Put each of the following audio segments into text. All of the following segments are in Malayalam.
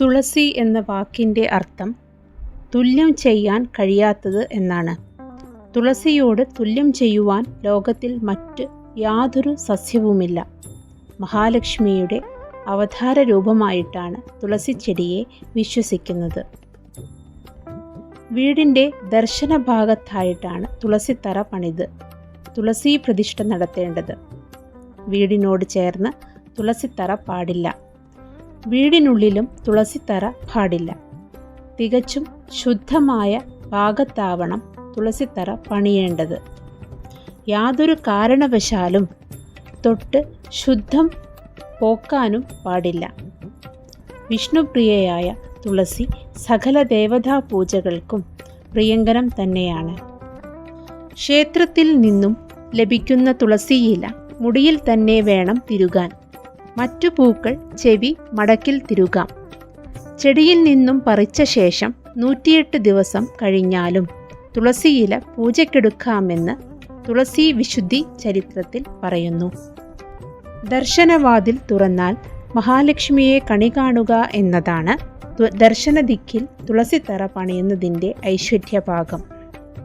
തുളസി എന്ന വാക്കിന്റെ അർത്ഥം തുല്യം ചെയ്യാൻ കഴിയാത്തത് എന്നാണ്. തുളസിയോട് തുല്യം ചെയ്യുവാൻ ലോകത്തിൽ മറ്റ് യാതൊരു സസ്യവുമില്ല. മഹാലക്ഷ്മിയുടെ അവതാര രൂപമായിട്ടാണ് തുളസി ചെടിയെ വിശ്വസിക്കുന്നത്. വീടിന്റെ ദർശന ഭാഗത്തായിട്ടാണ് തുളസിത്തറ പണിത് തുളസി പ്രതിഷ്ഠ നടത്തേണ്ടത്. വീടിനോട് ചേർന്ന് തുളസിത്തറ പാടില്ല. വീടിനുള്ളിലും തുളസിത്തറ പാടില്ല. തികച്ചും ശുദ്ധമായ ഭാഗത്താവണം തുളസിത്തറ പണിയേണ്ടത്. യാതൊരു കാരണവശാലും തൊട്ട് ശുദ്ധം പോക്കാനും പാടില്ല. വിഷ്ണുപ്രിയയായ തുളസി സകല ദേവതാ പൂജകൾക്കും പ്രിയങ്കരം തന്നെയാണ്. ക്ഷേത്രത്തിൽ നിന്നും ലഭിക്കുന്ന തുളസിയില മുടിയിൽ തന്നെ വേണം തിരുകാൻ. മറ്റു പൂക്കൾ ചെവി മടക്കിൽ തിരുകാം. ചെടിയിൽ നിന്നും പറിച്ച ശേഷം നൂറ്റിയെട്ട് ദിവസം കഴിഞ്ഞാലും തുളസിയില പൂജയ്ക്കെടുക്കാമെന്ന് തുളസി വിശുദ്ധി ചരിത്രത്തിൽ പറയുന്നു. ദർശനവാതിൽ തുറന്നാൽ മഹാലക്ഷ്മിയെ കണി കാണുക എന്നതാണ് ദർശനദിക്കിൽ തുളസിത്തറ പണിയുന്നതിന്റെ ഐശ്വര്യഭാഗം.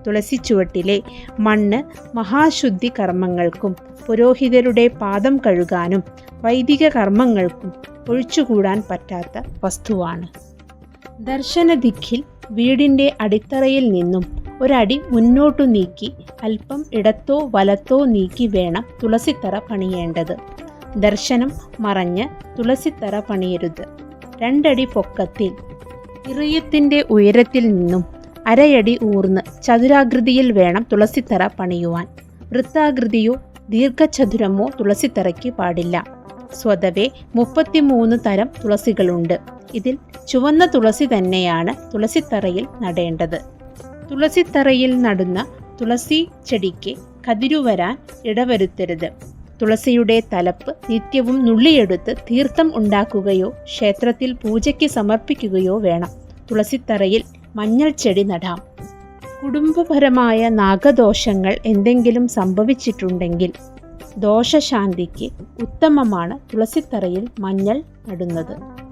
തുളസിച്ചുവട്ടിലെ മണ്ണ് മഹാശുദ്ധി കർമ്മങ്ങൾക്കും പുരോഹിതരുടെ പാദം കഴുകാനും വൈദിക കർമ്മങ്ങൾക്കും ഒഴിച്ചുകൂടാൻ പറ്റാത്ത വസ്തുവാണ്. ദർശനദിക്കിൽ വീടിന്റെ അടിത്തറയിൽ നിന്നും ഒരടി മുന്നോട്ടു നീക്കി അല്പം ഇടത്തോ വലത്തോ നീക്കി വേണം തുളസിത്തറ പണിയേണ്ടത്. ദർശനം മറഞ്ഞ് തുളസിത്തറ പണിയരുത്. രണ്ടടി പൊക്കത്തിൽ ഇറയത്തിന്റെ ഉയരത്തിൽ നിന്നും അരയടി ഊർന്ന് ചതുരാകൃതിയിൽ വേണം തുളസിത്തറ പണിയുവാൻ. വൃത്താകൃതിയോ ദീർഘചതുരമോ തുളസിത്തറയ്ക്ക് പാടില്ല. സ്വതവേ മുപ്പത്തിമൂന്ന് തരം തുളസികളുണ്ട്. ഇതിൽ ചുവന്ന തുളസി തന്നെയാണ് തുളസിത്തറയിൽ നടേണ്ടത്. തുളസിത്തറയിൽ നടുന്ന തുളസി ചെടിക്ക് കതിരുവരാൻ ഇടവരുത്തരുത്. തുളസിയുടെ തലപ്പ് നിത്യവും നുള്ളിയെടുത്ത് തീർത്ഥം ഉണ്ടാക്കുകയോ ക്ഷേത്രത്തിൽ പൂജയ്ക്ക് സമർപ്പിക്കുകയോ വേണം. തുളസിത്തറയിൽ മഞ്ഞൾ ചെടി നടാം. കുടുംബപരമായ നാഗദോഷങ്ങൾ എന്തെങ്കിലും സംഭവിച്ചിട്ടുണ്ടെങ്കിൽ ദോഷശാന്തിക്ക് ഉത്തമമാണ് തുളസിത്തറയിൽ മഞ്ഞൾ നടുന്നത്.